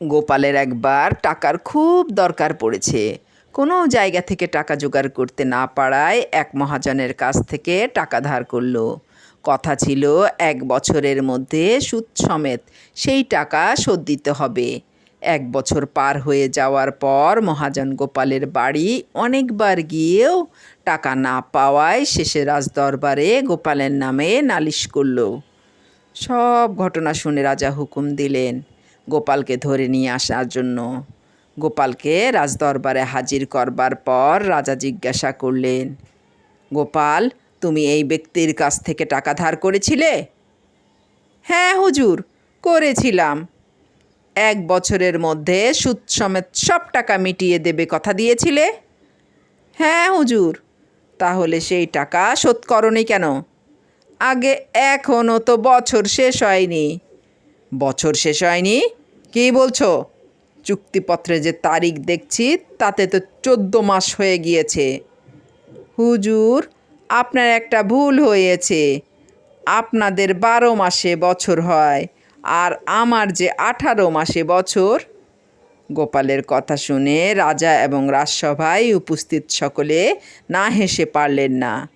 গোপালের একবার টাকার খুব দরকার পড়েছে। কোনো জায়গা থেকে টাকা জোগাড় করতে না পারায় এক মহাজনের কাছ থেকে টাকা ধার করল। কথা ছিল এক বছরের মধ্যে সুদ সমেত সেই টাকা শোধ দিতে হবে। এক বছর পার হয়ে যাওয়ার পর মহাজন গোপালের বাড়ি অনেকবার গিয়েও টাকা না পাওয়ায় শেষে রাজদরবারে গোপালের নামে নালিশ করল। সব ঘটনা শুনে রাজা হুকুম দিলেন গোপালকে ধরে নিয়ে আসার জন্য। গোপালকে রাজদরবারে হাজির করবার পর রাজা জিজ্ঞাসা করলেন, গোপাল, তুমি এই ব্যক্তির কাছ থেকে টাকা ধার করেছিলে? হ্যাঁ হুজুর, করেছিলাম। এক বছরের মধ্যে সুদ সমেত সব টাকা মিটিয়ে দেবে কথা দিয়েছিলে? হ্যাঁ হুজুর, তাহলে সেই টাকা শোধ করনি কেন? আগে এখনও তো বছর শেষ হয়নি। বছর শেষ হয়নি। কী বলছো? চুক্তিপত্রে যে তারিখ দেখছি, তাতে তো চোদ্দ মাস হয়ে গিয়েছে। হুজুর, আপনার একটা ভুল হয়েছে। আপনাদের বারো মাসে বছর হয়, আর আমার যে আঠারো মাসে বছর। গোপালের কথা শুনে রাজা এবং রাজসভায় উপস্থিত সকলে না হেসে পারলেন না।